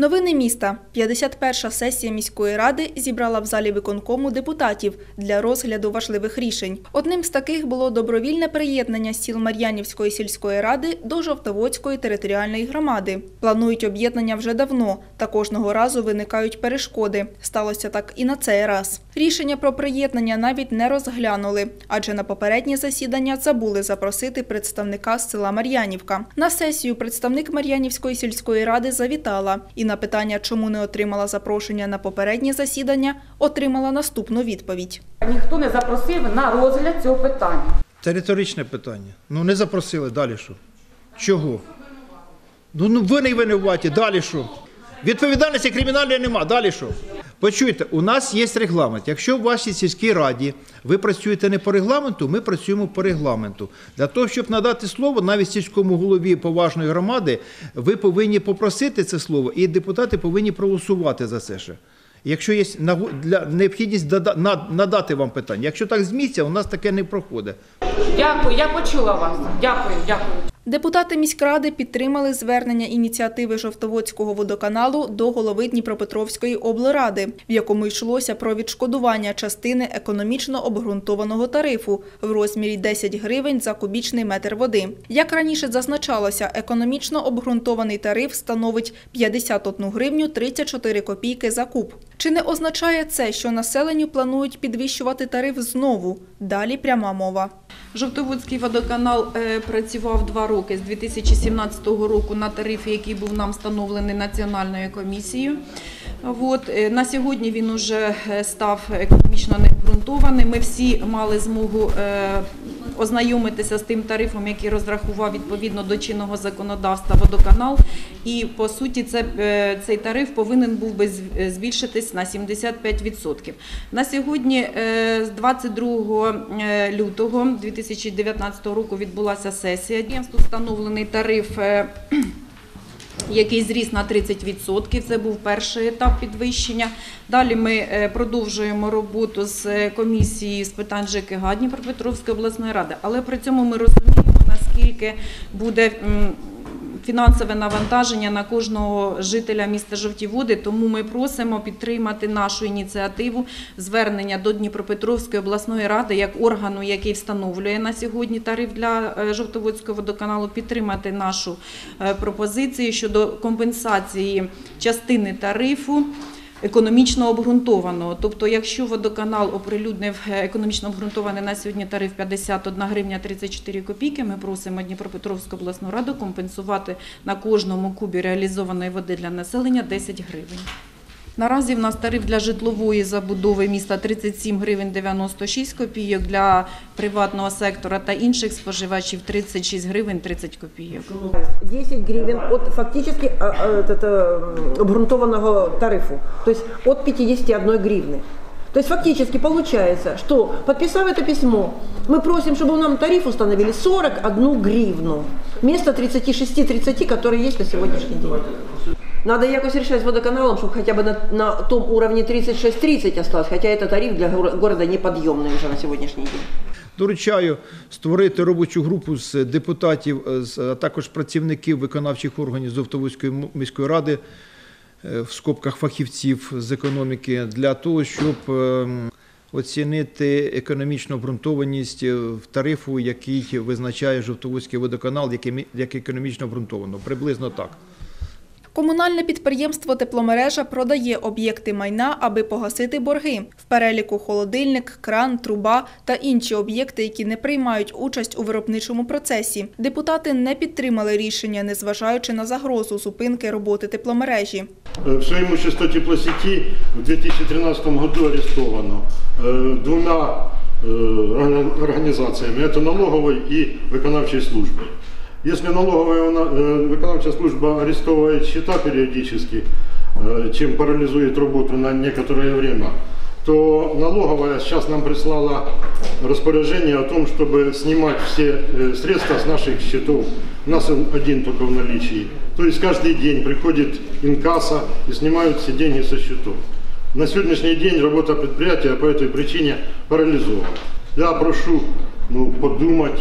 Новини міста. 51-ша сесія міської ради зібрала в залі виконкому депутатів для розгляду важливих рішень. Одним з таких було добровільне приєднання сіл Мар'янівської сільської ради до Жовтоводської територіальної громади. Планують об'єднання вже давно, та кожного разу виникають перешкоди. Сталося так і на цей раз. Рішення про приєднання навіть не розглянули, адже на попереднє засідання забули запросити представника з села Мар'янівка. На сесію представник Мар'янівської сільської ради завітала і на питання, чому не отримала запрошення на попереднє засідання, отримала наступну відповідь. Ніхто не запросив на розгляд цього питання. Це риторичне питання. Ну не запросили, далі що? Чого? Ну, ну ви не винуваті, далі що? Відповідальності кримінальної нема, далі що? Почуйте, у нас є регламент. Якщо в вашій сільській раді ви працюєте не по регламенту, ми працюємо по регламенту. Для того, щоб надати слово навіть сільському голові поважної громади, ви повинні попросити це слово, і депутати повинні проголосувати за це ще. Якщо є для необхідність надати вам питання, якщо так з у нас таке не проходить. Дякую, я почула вас. Дякую, дякую. Депутати міськради підтримали звернення ініціативи Жовтоводського водоканалу до голови Дніпропетровської облради, в якому йшлося про відшкодування частини економічно обґрунтованого тарифу в розмірі 10 гривень за кубічний метр води. Як раніше зазначалося, економічно обґрунтований тариф становить 51 гривню 34 копійки за куб. Чи не означає це, що населенню планують підвищувати тариф знову? Далі пряма мова. Жовтоводський водоканал е, працював два роки з 2017 року на тарифі, який був нам встановлений національною комісією. От, е, на сьогодні він уже е, став економічно необґрунтований. Ми всі мали змогу ознайомитися з тим тарифом, який розрахував відповідно до чинного законодавства водоканал. І по суті, це, е, цей тариф повинен був би е, збільшитись на 75%. На сьогодні, е, з 22 е, лютого 2019 року, відбулася сесія. Встановлений тариф. Е, який зріс на 30%. Це був перший етап підвищення. Далі ми е, продовжуємо роботу з комісії комісією з питань ЖКГ Дніпропетровської обласної ради, але при цьому ми розуміємо, наскільки буде фінансове навантаження на кожного жителя міста Жовті Води. Тому ми просимо підтримати нашу ініціативу звернення до Дніпропетровської обласної ради як органу, який встановлює на сьогодні тариф для е, Жовтоводського водоканалу, підтримати нашу е, пропозицію щодо компенсації частини тарифу. Економічно обґрунтованого. Тобто, якщо водоканал оприлюднив е, економічно обґрунтований на сьогодні тариф 51 гривня 34 копійки, ми просимо Дніпропетровську обласну раду компенсувати на кожному кубі реалізованої води для населення 10 гривень. Наразі в нас тариф для житлової забудови міста 37 гривень 96 копійок, для приватного сектора та інших споживачів 36 гривень 30 копійок. 10 гривен от фактически а, а, этот, э, обґрунтованного тарифу, то есть от 51 гривны. То есть фактически получается, что подписав это письмо, мы просим, чтобы нам тариф установили 41 гривну вместо 36-30, которые есть на сегодняшний день. Надо якось решать с водоканалом, чтобы хотя бы на, на том уровне 36-30 осталось, хотя это тариф для горо- города неподъемный уже на сегодняшний день. Доручаю створити робочу групу з депутатів, е, з- а також працівників виконавчих органів Зовтоводської м- міської ради е, в скобках фахівців з економіки для того, щоб ем, оцінити економічну обґрунтованість е, в тарифу, який визначає Жовтоводський водоканал, як емі- як економічно обґрунтовано. Приблизно так. Комунальне підприємство Тепломережа продає об'єкти майна, аби погасити борги. В переліку холодильник, кран, труба та інші об'єкти, які не приймають участь у виробничому процесі. Депутати не підтримали рішення, незважаючи на загрозу зупинки роботи тепломережі. Э, Все имущество теплосети в 2013 году арестовано э, двумя э, орга- организациями. Это налоговой и виконавчей службой. Если налоговая э, виконавчая служба арестовывает счета периодически, э, чем парализует работу на некоторое время, то налоговая сейчас нам прислала распоряжение о том, чтобы снимать все э, средства с наших счетов. У нас один только в наличии. То есть каждый день приходит инкасса и снимают все деньги со счетов. На сегодняшний день работа предприятия по этой причине парализована. Я прошу ну, подумать.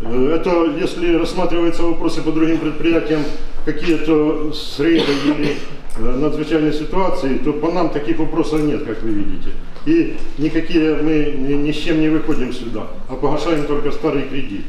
Э, Это если рассматриваются вопросы по другим предприятиям, какие-то срывы или э, надзвычайной ситуации, то по нам таких вопросов нет, как вы видите. И никакие мы ни с чем не выходим сюда, а погашаем только старый кредит.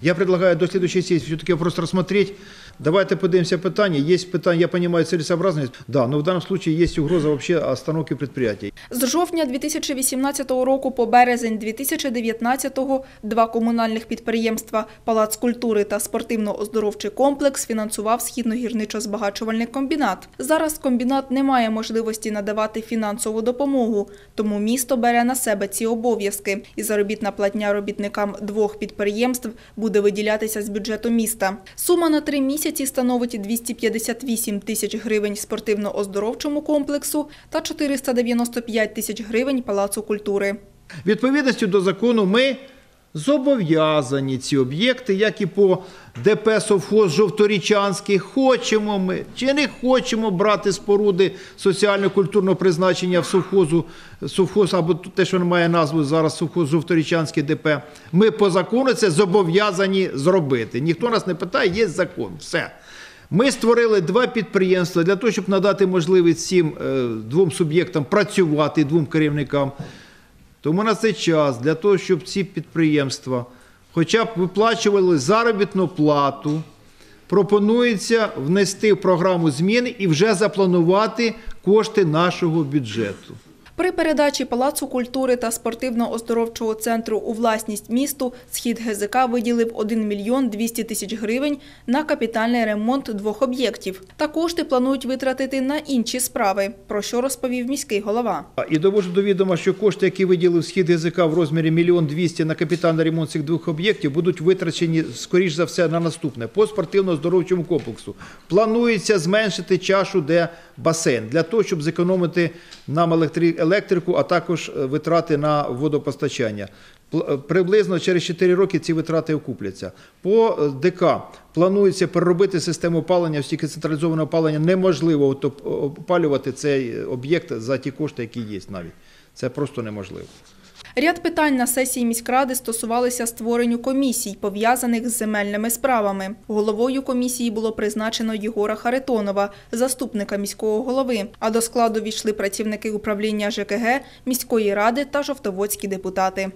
Я предлагаю до следующей сессии все-таки вопрос рассмотреть. Давайте поднимемся питание. Есть питание, я понимаю целесообразность. Да, но в данном случае есть угроза вообще остановки предприятий. З жовтня 2018 року по березень 2019 два комунальних підприємства Палац культури та спортивно-оздоровчий комплекс фінансував східно-гірничо-збагачувальний комбінат. Зараз комбінат не має можливості надавати фінансову допомогу, тому місто бере на себе ці обов'язки, і заробітна платня робітникам двох підприємств буде виділятися з бюджету міста. Сума на три місяці становить 258 тисяч гривень спортивно-оздоровчому комплексу та 495 тисяч гривень Палацу культури. Відповідності до закону ми зобов'язані ці об'єкти, як і по ДП «Совхоз Жовторічанський, хочемо ми чи не хочемо брати споруди соціально-культурного призначення в совхозу, совхоз або те, що має назву зараз совхоз Жовторічанський ДП. Ми по закону це зобов'язані зробити. Ніхто нас не питає, є закон. Все. Ми створили два підприємства для того, щоб надати можливість цим е, двом суб'єктам працювати, двом керівникам. Тому на цей час для того, щоб ці підприємства хоча б виплачували заробітну плату, пропонується внести в програму зміни і вже запланувати кошти нашого бюджету. При передачі Палацу культури та спортивно-оздоровчого центру у власність місту Схід ГЗК виділив 1 мільйон 200 тисяч гривень на капітальний ремонт двох об'єктів. Та кошти планують витратити на інші справи, про що розповів міський голова. І довожу до відома, що кошти, які виділив схід ГЗК в розмірі 1 мільйон 200 на капітальний ремонт цих двох об'єктів, будуть витрачені, скоріш за все, на наступне по спортивно-здоровчому комплексу. Планується зменшити чашу, де басейн, для того, щоб зекономити нам електри- електрику, а також е, витрати на водопостачання. Е, Приблизно через 4 роки ці витрати окупляться. По е, ДК планується переробити систему опалення, оскільки централізоване опалення неможливо опалювати цей об'єкт за ті кошти, які є навіть. Це просто неможливо. Ряд питань на сесії міськради стосувалися створенню комісій, пов'язаних з земельними справами. Головою комісії було призначено Єгора Харитонова, заступника міського голови. А до складу війшли працівники управління ЖКГ, міської ради та жовтоводські депутати.